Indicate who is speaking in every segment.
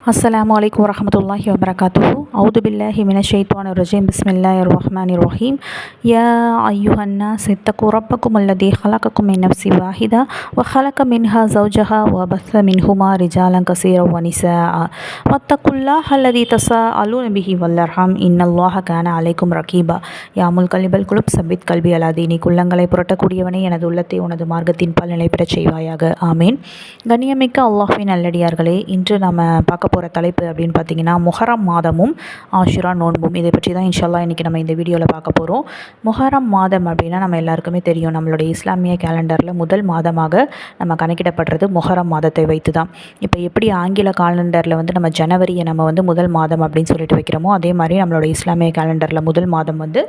Speaker 1: அஸ்லாம் வலைக்கம் வரமத்துல்லாஹி வபரகாத்து அவுது பில்லாஹி மினஷைத்வான் ரஜீம். பிஸ்மில்லா ரஹ்மான் ரஹீம். யா ஐயுஹன்னா சித்தக்கு ரப்பக்கும் அல்லதி ஹலக்கக்கும் மின் நப்சி வாஹிதா வ ஹலக்க மின்ஹா ஜௌஜஹா வ பஸ்ல மின்ஹுமா ரிஜாலங் கசீர வனிசா வத்தக்குல்லா அல்லதி தசா அலு நபிஹி வல்லர்ஹம். இன்னல்லாஹ கான அலைக்கும் ரகீபா. யாமுல் கலிபல் குலுப் சபித் கல்வி அலாதீனி குள்ளங்களை புரட்டக்கூடியவனே எனது உள்ளத்தை உனது மார்க்கத்தின் பால் நிலை பெறச் செய்வாயாக. ஆமீன். கண்ணியமிக்க அல்லாஹின் நல்லடியார்களே இன்று நாம் பார்க்க போகிற தலைப்பு அப்படின்னு பார்த்தீங்கன்னா முஹரம் மாதமும் ஆஷுரா நோன்பும். இதை பற்றி தான் இன்ஷால்லா இன்றைக்கி நம்ம இந்த வீடியோவில் பார்க்க போகிறோம் முஹரம் மாதம் அப்படின்னா நம்ம எல்லாருக்குமே தெரியும். நம்மளுடைய இஸ்லாமிய கேலண்டரில் முதல் மாதமாக நம்ம கணக்கிடப்படுறது முஹரம் மாதத்தை வைத்து தான் இப்போ எப்படி ஆங்கில காலண்டரில் வந்து நம்ம ஜனவரியை நம்ம வந்து முதல் மாதம் அப்படின்னு சொல்லிட்டு வைக்கிறோமோ அதே மாதிரி நம்மளோட இஸ்லாமிய கேலண்டரில் முதல் மாதம் வந்து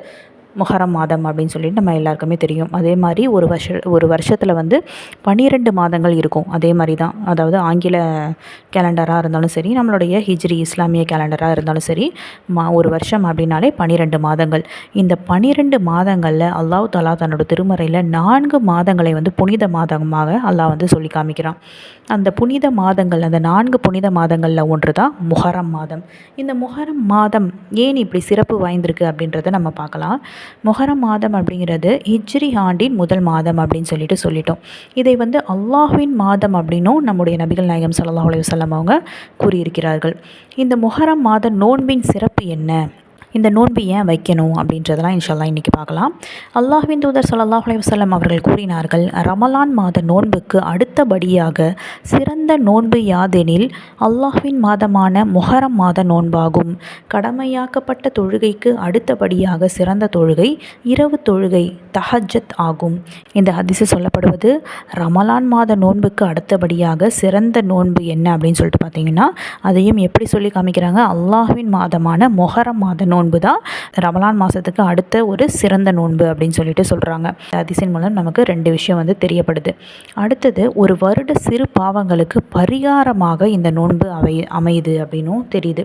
Speaker 1: முஹரம் மாதம் அப்படின்னு சொல்லிட்டு நம்ம எல்லாருக்குமே தெரியும். அதே மாதிரி ஒரு வருஷ ஒரு வருஷத்தில் வந்து பன்னிரெண்டு மாதங்கள் இருக்கும். அதே மாதிரி தான். அதாவது ஆங்கில கேலண்டராக இருந்தாலும் சரி நம்மளுடைய ஹிஜ்ரி இஸ்லாமிய கேலண்டராக இருந்தாலும் சரி மா ஒரு வருஷம் அப்படின்னாலே பன்னிரெண்டு மாதங்கள். இந்த பன்னிரெண்டு மாதங்களில் அல்லாஹ் தலா தன்னோட திருமறையில் நான்கு மாதங்களை வந்து புனித மாதமாக அல்லாஹ் வந்து சொல்லி காமிக்கிறான். அந்த புனித மாதங்கள் அந்த நான்கு புனித மாதங்களில் ஒன்று தான் முஹரம் மாதம். இந்த முஹரம் மாதம் ஏன் இப்படி சிறப்பு வாய்ந்திருக்கு அப்படின்றத நம்ம பார்க்கலாம். முஹரம் மாதம் அப்படிங்கிறது ஹிஜ்ரி ஆண்டின் முதல் மாதம் அப்படின்னு சொல்லிட்டு சொல்லிட்டோம். இதை வந்து அல்லாஹ்வின் மாதம் அப்படின்னும் நம்முடைய நபிகள் நாயகம் சல்லாஹ் அலையுசல்லம் அவங்க கூறியிருக்கிறார்கள். இந்த முஹரம் மாத நோன்பின் சிறப்பு என்ன? இந்த நோன்பு ஏன் வைக்கணும் அப்படின்றதெல்லாம் இன்ஷால்லா இன்றைக்கி பார்க்கலாம். அல்லாஹின் தூதர் சல்லாஹ் அலைவசல்லம் அவர்கள் கூறினார்கள் ரமலான் மாத நோன்புக்கு அடுத்தபடியாக சிறந்த நோன்பு யாதெனில் அல்லாஹ்வின் மாதமான முஹரம் மாத நோன்பாகும். கடமையாக்கப்பட்ட தொழுகைக்கு அடுத்தபடியாக சிறந்த தொழுகை இரவு தொழுகை தஹஜத் ஆகும். இந்த ஹதிசு சொல்லப்படுவது ரமலான் மாத நோன்புக்கு அடுத்தபடியாக சிறந்த நோன்பு என்ன அப்படின்னு சொல்லிட்டு பார்த்தீங்கன்னா அதையும் எப்படி சொல்லி காமிக்கிறாங்க? அல்லாஹ்வின் மாதமான மொஹரம் மாத நோன்பு. நோன்பு தான் ரமலான் மாதத்துக்கு அடுத்த ஒரு சிறந்த நோன்பு அப்படின்னு சொல்லிட்டு சொல்கிறாங்க அதிசயின் மூலம் நமக்கு ரெண்டு விஷயம் வந்து தெரியப்படுது. அடுத்தது ஒரு வருட சிறு பாவங்களுக்கு பரிகாரமாக இந்த நோன்பு அவை அமையுது அப்படின்னும் தெரியுது.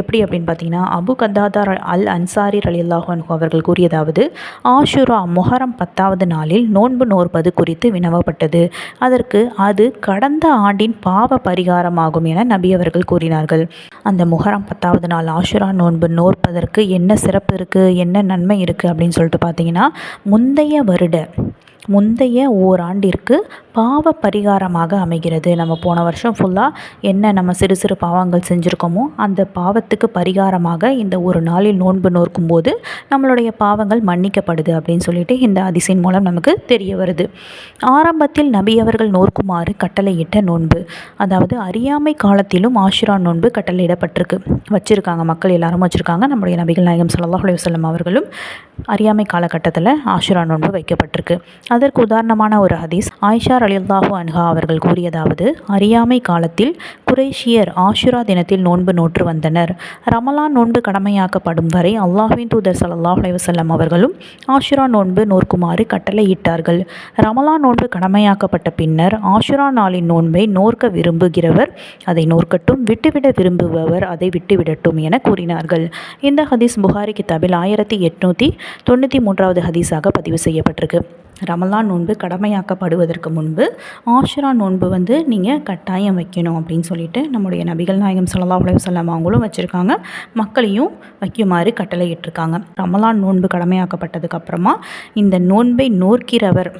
Speaker 1: எப்படி அப்படின்னு பார்த்தீங்கன்னா அபு கந்தாதார் அல் அன்சாரி ரலியல்லாஹன் அவர்கள் கூறியதாவது ஆஷுரா மொஹரம் பத்தாவது நாளில் நோன்பு நோற்பது குறித்து வினவப்பட்டது. அதற்கு அது கடந்த ஆண்டின் பாவ பரிகாரமாகும் என நபி அவர்கள் கூறினார்கள். அந்த முஹரம் பத்தாவது நாள் ஆஷுரா நோன்பு நோற்பதற்கு நமக்கு என்ன சிறப்பு இருக்குது என்ன நன்மை இருக்குது அப்படின்னு சொல்லிட்டு பார்த்தீங்கன்னா முந்தைய வருட முந்தைய ஓராண்டிற்கு பாவ பரிகாரமாக அமைகிறது. நம்ம போன வருஷம் ஃபுல்லாக என்ன நம்ம சிறு சிறு பாவங்கள் செஞ்சுருக்கோமோ அந்த பாவத்துக்கு பரிகாரமாக இந்த ஒரு நாளில் நோன்பு நோக்கும் போது நம்மளுடைய பாவங்கள் மன்னிக்கப்படுது அப்படின்னு சொல்லிட்டு இந்த அதிசயின் மூலம் நமக்கு தெரிய வருது. ஆரம்பத்தில் நபியவர்கள் நோக்குமாறு கட்டளையிட்ட நோன்பு அதாவது அறியாமை காலத்திலும் ஆஷிரா நோன்பு கட்டளையிடப்பட்டிருக்கு. வச்சுருக்காங்க மக்கள் எல்லாரும் வச்சுருக்காங்க நம்முடைய நபிகள் நாயகம் சல்லாஹ் அலுவலம் அவர்களும் அறியாமை காலகட்டத்தில் ஆஷுரா நோன்பு வைக்கப்பட்டிருக்கு. அதற்கு உதாரணமான ஒரு ஹதீஸ் ஆயிஷா அலில்லாஹு அன்ஹா அவர்கள் கூறியதாவது அறியாமை காலத்தில் குரேஷியர் ஆஷுரா தினத்தில் நோன்பு நோற்று வந்தனர். ரமலான் நோன்பு கடமையாக்கப்படும் வரை அல்லாஹின் தூதர் சல்லாஹ் அலைவசல்லம் அவர்களும் ஆஷுரா நோன்பு நோற்குமாறு கட்டளையிட்டார்கள். ரமலான் நோன்பு கடமையாக்கப்பட்ட பின்னர் ஆஷுரா நாளின் நோன்பை நோர்க்க விரும்புகிறவர் அதை நோர்க்கட்டும் விட்டுவிட விரும்புபவர் அதை விட்டுவிடட்டும் என கூறினார்கள். இந்த ஹதீஸ் புகாரி கிதாபில் ஆயிரத்தி எட்நூற்றி தொண்ணூற்றி மூன்றாவது ஹதீஸாக பதிவு செய்யப்பட்டிருக்கு. ரமலான் நோன்பு கடமையாக்கப்படுவதற்கு முன்பு ஆஷுரா நோன்பு வந்து நீங்கள் கட்டாயம் வைக்கணும் அப்படின்னு சொல்லிட்டு நம்முடைய நபிகள் நாயகம் சல்லா அலுவலம் அவங்களும் வச்சுருக்காங்க. மக்களையும் வைக்குமாறு கட்டளையிட்டிருக்காங்க. ரமலான் நோன்பு கடமையாக்கப்பட்டதுக்கப்புறமா இந்த நோன்பை நோக்கிறவர்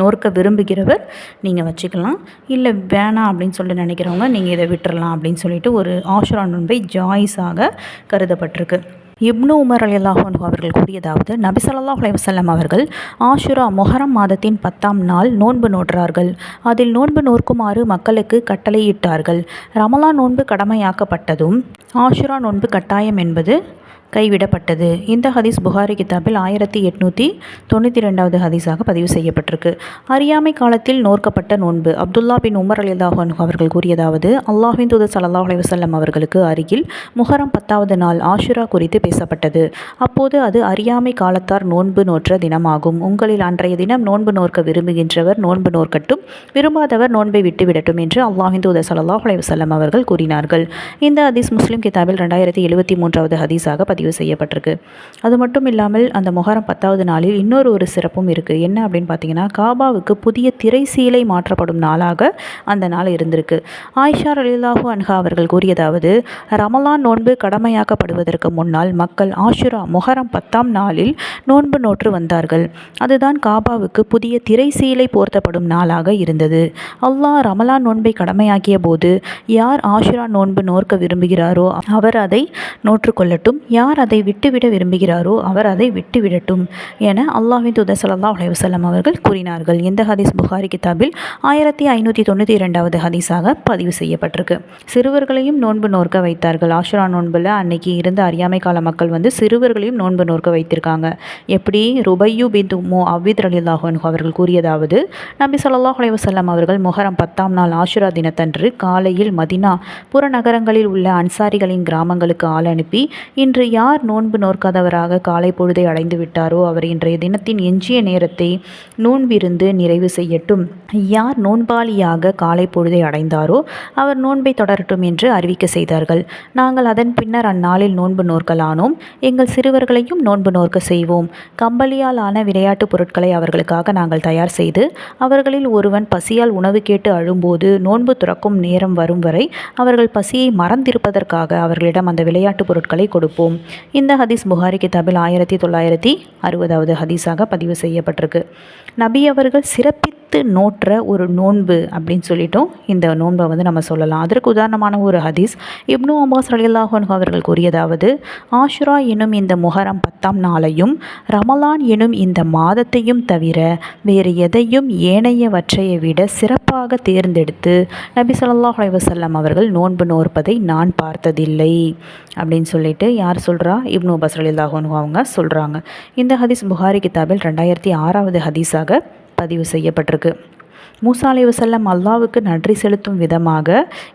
Speaker 1: நோர்க்க விரும்புகிறவர் நீங்கள் வச்சுக்கலாம். இல்லை வேணாம் அப்படின்னு சொல்லி நினைக்கிறவங்க நீங்கள் இதை விட்டுறலாம் அப்படின்னு சொல்லிட்டு ஒரு ஆஷுரா நோன்பை ஜாய்ஸாக கருதப்பட்டிருக்கு. இப்னு உமர் அலி அல்லாஹன் அவர்கள் கூறியதாவது நபிசல்லாஹ் அலைவசல்லம் அவர்கள் ஆஷுரா மொஹரம் மாதத்தின் பத்தாம் நாள் நோன்பு நோற்றார்கள். அதில் நோன்பு நோற்குமாறு மக்களுக்கு கட்டளையிட்டார்கள். ரமலா நோன்பு கடமையாக்கப்பட்டதும் ஆஷுரா நோன்பு கட்டாயம் என்பது கைவிடப்பட்டது. இந்த ஹதீஸ் புகாரி கிதாபில் ஆயிரத்தி எட்நூற்றி தொண்ணூற்றி ரெண்டாவது ஹதீஸாக பதிவு செய்யப்பட்டிருக்கு. அறியாமை காலத்தில் நோர்க்கப்பட்ட நோன்பு. அப்துல்லா பின் உமர் அலிதாஹன் அவர்கள் கூறியதாவது அல்லாஹின் தூதர் சல்லாஹ் அலைவசல்லம் அவர்களுக்கு அருகில் முஹரம் பத்தாவது நாள் ஆஷுரா குறித்து பேசப்பட்டது. அப்போது அது அறியாமை காலத்தார் நோன்பு நோற்ற தினமாகும். உங்களில் அன்றைய தினம் நோன்பு நோர்க்க விரும்புகின்றவர் நோன்பு நோர்க்கட்டும் விரும்பாதவர் நோன்பை விட்டுவிடட்டும் என்று அல்லாஹின் தூதர் சல்லாஹ் அலைவசல்லம் அவர்கள் கூறினார்கள். இந்த ஹதீஸ் முஸ்லிம் கிதாபில் ரெண்டாயிரத்தி எழுபத்தி மூன்றாவது ஹதீஸாக பதிவு பதிவு செய்யப்பட்டிருக்கு. அது மட்டும் இல்லாமல் அந்த முகரம் பத்தாவது நாளில் இன்னொரு ஒரு சிறப்பும் இருக்குது என்ன அப்படின்னு பார்த்தீங்கன்னா காபாவுக்கு புதிய திரை சீலை மாற்றப்படும் நாளாக அந்த நாள் இருந்திருக்கு. ஆயிஷா அலிலாஹு அன்ஹா அவர்கள் கூறியதாவது ரமலான் நோன்பு கடமையாக்கப்படுவதற்கு முன்னால் மக்கள் ஆஷுரா முகரம் பத்தாம் நாளில் நோன்பு நோற்று வந்தார்கள். அதுதான் காபாவுக்கு புதிய திரை சீலை போர்த்தப்படும் நாளாக இருந்தது. அல்லாஹ் ரமலான் நோன்பை கடமையாக்கிய போது யார் ஆஷுரா நோன்பு நோர்க்க விரும்புகிறாரோ அவர் அதை நோற்றுக்கொள்ளட்டும் யார் அதை விட்டுவிட விரும்புகிறாரோ அவர் அதை விட்டுவிடட்டும் என அல்லாஹின் துதர் சல்லா அலைவசல்லம் அவர்கள் கூறினார்கள். இந்த ஹதீஸ் புகாரி கிதாபில் ஆயிரத்தி ஐநூற்றி தொண்ணூற்றி இரண்டாவது ஹதீஸாக பதிவு செய்யப்பட்டிருக்கு. சிறுவர்களையும் நோன்பு நோர்க்க வைத்தார்கள். ஆஷுரா நோன்பில் அன்னைக்கு இருந்த அறியாமை கால மக்கள் வந்து சிறுவர்களையும் நோன்பு நோர்க்க வைத்திருக்காங்க. எப்படி? ருபையு பிந்து மோ அவ்வித் அலில்லாஹன் அவர்கள் கூறியதாவது நபி சொல்லாஹ் அலைவசல்லம் அவர்கள் முகரம் பத்தாம் நாள் ஆஷுரா தினத்தன்று காலையில் மதினா புறநகரங்களில் உள்ள அன்சாரிகளின் கிராமங்களுக்கு ஆள் அனுப்பி இன்று யார் யார் நோன்பு நோற்காதவராக காலை பொழுதை அடைந்து விட்டாரோ அவர் இன்றைய தினத்தின் எஞ்சிய நேரத்தை நோன்பிருந்து நிறைவு செய்யட்டும். யார் நோன்பாளியாக காலை பொழுதை அடைந்தாரோ அவர் நோன்பை தொடரட்டும் என்று அறிவிக்க செய்தார்கள். நாங்கள் அதன் பின்னர் அந்நாளில் நோன்பு நோற்கலானோம். எங்கள் சிறுவர்களையும் நோன்பு நோர்க்க செய்வோம். கம்பளியால் ஆன விளையாட்டுப் பொருட்களை அவர்களுக்காக நாங்கள் தயார் செய்து அவர்களில் ஒருவன் பசியால் உணவு கேட்டு அழும்போது நோன்பு துறக்கும் நேரம் வரும் வரை அவர்கள் பசியை மறந்திருப்பதற்காக அவர்களிடம் அந்த விளையாட்டுப் பொருட்களை கொடுப்போம். இந்த ஹதீஸ் புகாரி கிதாபில் ஆயிரத்தி தொள்ளாயிரத்தி அறுபதாவது ஹதீஸாக பதிவு செய்யப்பட்டிருக்கு. நபி அவர்கள் சிறப்பித்து நோற்ற ஒரு நோன்பு அப்படின்னு சொல்லிட்டோம் இந்த நோன்பை வந்து நம்ம சொல்லலாம். அதற்கு உதாரணமான ஒரு ஹதீஸ் இப்னு அம்பாஸ் அலில்லாஹன் அவர்கள் கூறியதாவது ஆஷுரா எனும் இந்த முஹரம் பத்தாம் நாளையும் ரமலான் எனும் இந்த மாதத்தையும் தவிர வேறு எதையும் ஏனையவற்றையை விட சிறப்பாக தேர்ந்தெடுத்து நபி சொல்லாஹ் அலைவசல்லம் அவர்கள் நோன்பு நோற்பதை நான் பார்த்ததில்லை அப்படின்னு சொல்லிட்டு யார் சொல்கிறா இப்னு பஸ்ரலில்லாஹோனு அவங்க சொல்கிறாங்க இந்த ஹதீஸ் புகாரி கிதாபில் ரெண்டாயிரத்தி ஆறாவது ஹதீஸாக பதிவு செய்யப்பட்டிருக்கு. மூசா அலி வசல்லம் அல்லாவுக்கு நன்றி செலுத்தும் விதமாக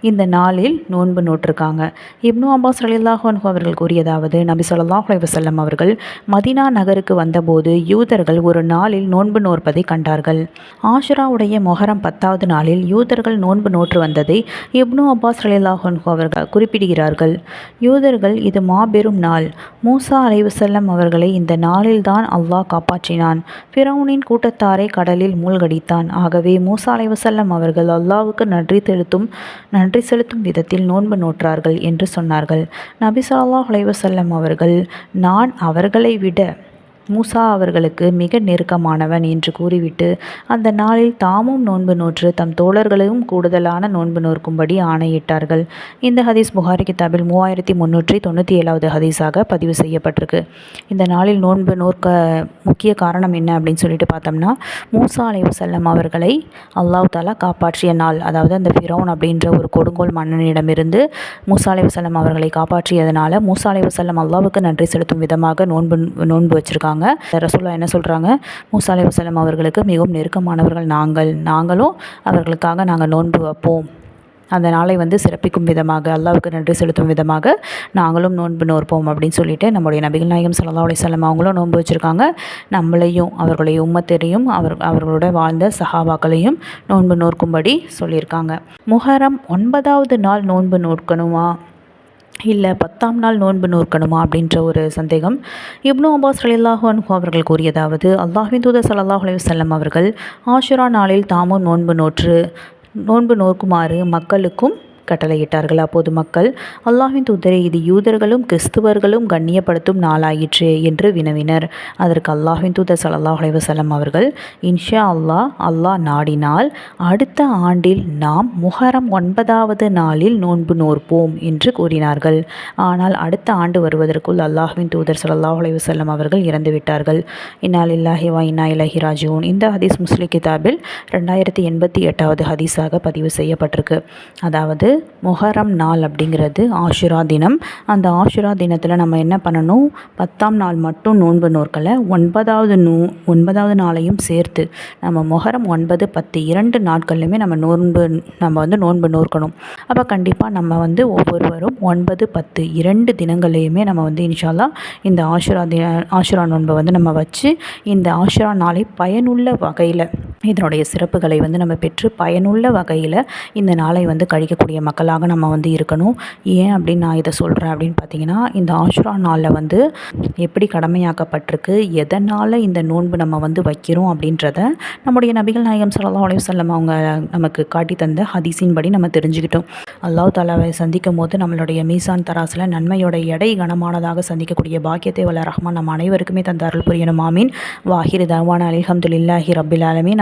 Speaker 1: இந்த நாளில் நோன்பு நோட்டிருக்காங்க. இப்னு அப்பாஸ் அலில்லாஹன் அவர்கள் கூறியதாவது நபி சொல்லாஹ் அலி வசல்லம் அவர்கள் மதினா நகருக்கு வந்தபோது யூதர்கள் ஒரு நாளில் நோன்பு நோற்பதை கண்டார்கள். ஆஷராவுடைய மொஹரம் பத்தாவது நாளில் யூதர்கள் நோன்பு நோற்று வந்ததை இப்னு அப்பாஸ் அலில்லாஹன் அவர்கள் குறிப்பிடுகிறார்கள். யூதர்கள் இது மாபெரும் நாள். மூசா அலைவசல்லம் அவர்களை இந்த நாளில்தான் அல்லாஹ் காப்பாற்றினான். பிரவுனின் கூட்டத்தாரை கடலில் மூழ்கடித்தான். ஆகவே மூ மூசா அலைவசல்லம் அவர்கள் அல்லாவுக்கு நன்றி செலுத்தும் நன்றி செலுத்தும் விதத்தில் நோன்பு நோற்றார்கள் என்று சொன்னார்கள். நபி சொல்லாஹ் அலைவசல்லம் அவர்கள் நான் அவர்களை விட மூசா அவர்களுக்கு மிக நெருக்கமானவன் என்று கூறிவிட்டு அந்த நாளில் தாமும் நோன்பு நோற்று தம் தோழர்களையும் கூடுதலான நோன்பு நோக்கும்படி ஆணையிட்டார்கள். இந்த ஹதீஸ் புகாரி கிதாபில் மூவாயிரத்தி முன்னூற்றி தொண்ணூற்றி ஏழாவது ஹதீஸாக பதிவு செய்யப்பட்டிருக்கு. இந்த நாளில் நோன்பு நோக்க முக்கிய காரணம் என்ன அப்படின்னு சொல்லிட்டு பார்த்தோம்னா மூசா அலைவசல்லம் அவர்களை அல்லாஹ் தாலா காப்பாற்றிய நாள் அதாவது அந்த ஃபிரோன் அப்படின்ற ஒரு கொடுங்கோல் மன்னனிடமிருந்து மூசா அலைவசல்லம் அவர்களை காப்பாற்றியதனால மூசா அலைவசல்லம் அல்லாவுக்கு நன்றி செலுத்தும் விதமாக நோன்பு நோன்பு வச்சுருக்காங்க. சொல்கிறாங்க ரசூல்லா என்ன சொல்கிறாங்க மூசா அலி வசலம் அவர்களுக்கு மிகவும் நெருக்கமானவர்கள் நாங்கள். நாங்களும் அவர்களுக்காக நாங்கள் நோன்பு வைப்போம். அந்த நாளை வந்து சிறப்பிக்கும் விதமாக அல்லாவுக்கு நன்றி செலுத்தும் விதமாக நாங்களும் நோன்பு நோற்போம் அப்படின்னு சொல்லிட்டு நம்முடைய நபிகள் நாயகம் சல்லா அலிசல்லம் அவங்களும் நோன்பு வச்சுருக்காங்க. நம்மளையும் அவர்களுடைய உம்மத்தரையும் அவர் அவர்களோட வாழ்ந்த சஹாபாக்களையும் நோன்பு நோர்க்கும்படி சொல்லியிருக்காங்க. முஹரம் ஒன்பதாவது நாள் நோன்பு நோக்கணுமா இல்லை பத்தாம் நாள் நோன்பு நோக்கணுமா அப்படின்ற ஒரு சந்தேகம். இப்னு அப்பாஸ் அலில்லாஹன் அவர்கள் கூறியதாவது அல்லாஹின் தூதர் சல்லாஹ் அலையுசல்லம் அவர்கள் ஆஷுரா நாளில் தாமும் நோன்பு நோற்று நோன்பு நோக்குமாறு மக்களுக்கும் கட்டளையிட்டார்கள். அப்போது மக்கள் அல்லாஹின் தூதரை இது யூதர்களும் கிறிஸ்துவர்களும் கண்ணியப்படுத்தும் நாளாயிற்று என்று வினவினர். அதற்கு அல்லாஹின் தூதர் சல்லாஹ் அலைவசல்லம் அவர்கள் இன்ஷா அல்லாஹ் அல்லாஹ் நாடினால் அடுத்த ஆண்டில் நாம் முஹரம் ஒன்பதாவது நாளில் நோன்பு நோற்போம் என்று கூறினார்கள். ஆனால் அடுத்த ஆண்டு வருவதற்குள் அல்லாஹின் தூதர் சல்லாஹ் அலைவசல்லம் அவர்கள் இறந்துவிட்டார்கள். இன்னால் இல்லாஹி வா இன்னா இலஹி ராஜூன் இந்த ஹதீஸ் முஸ்லி கிதாபில் ரெண்டாயிரத்தி எண்பத்தி எட்டாவது ஹதீஸாக பதிவு செய்யப்பட்டிருக்கு. அதாவது மொஹரம் நாள் அப்படிங்கிறது ஆஷுரா தினம். அந்த ஆஷுரா தினத்தில் நம்ம என்ன பண்ணணும்? பத்தாம் நாள் மட்டும் நோன்பு நோற்கலை ஒன்பதாவது நூ ஒன்பதாவது நாளையும் சேர்த்து நம்ம மொஹரம் ஒன்பது பத்து இரண்டு நாட்கள்லையுமே நம்ம நோன்பு நம்ம வந்து நோன்பு நோற்கணும். அப்போ கண்டிப்பாக நம்ம வந்து ஒவ்வொருவரும் ஒன்பது பத்து இரண்டு தினங்கள்லையுமே நம்ம வந்து இன்ஷால்லா இந்த ஆஷுரா தின ஆஷுரா நோன்பை வந்து நம்ம வச்சு இந்த ஆஷுரா நாளை பயனுள்ள வகையில் இதனுடைய சிறப்புகளை வந்து நம்ம பெற்று பயனுள்ள வகையில் இந்த நாளை வந்து கழிக்கக்கூடிய மக்களாக நம்ம வந்து இருக்கணும். ஏன் அப்படின்னு நான் இதை சொல்கிறேன் அப்படின்னு பார்த்தீங்கன்னா இந்த ஆஷுரா நாளில் வந்து எப்படி கடமையாக்கப்பட்டிருக்கு எதனால் இந்த நோன்பு நம்ம வந்து வைக்கிறோம் அப்படின்றத நம்முடைய நபிகள் நாயகம் சல்லா அலையுசல்லம் அவங்க நமக்கு காட்டி தந்த ஹதீஸின் படி நம்ம தெரிஞ்சுக்கிட்டோம். அல்லாஹ் தாலாவை சந்திக்கும் போது நம்மளுடைய மீசான் தராசில் நன்மையோட எடை கனமானதாக சந்திக்கக்கூடிய பாக்கியத்தை வல்ல ரஹ்மான் நம்ம அனைவருக்குமே தந்த அருள் புரியணும். ஆமீன். வாஹிர் தவான் அலிஹம்துல்லாஹி ரபில் ஆலமீன்.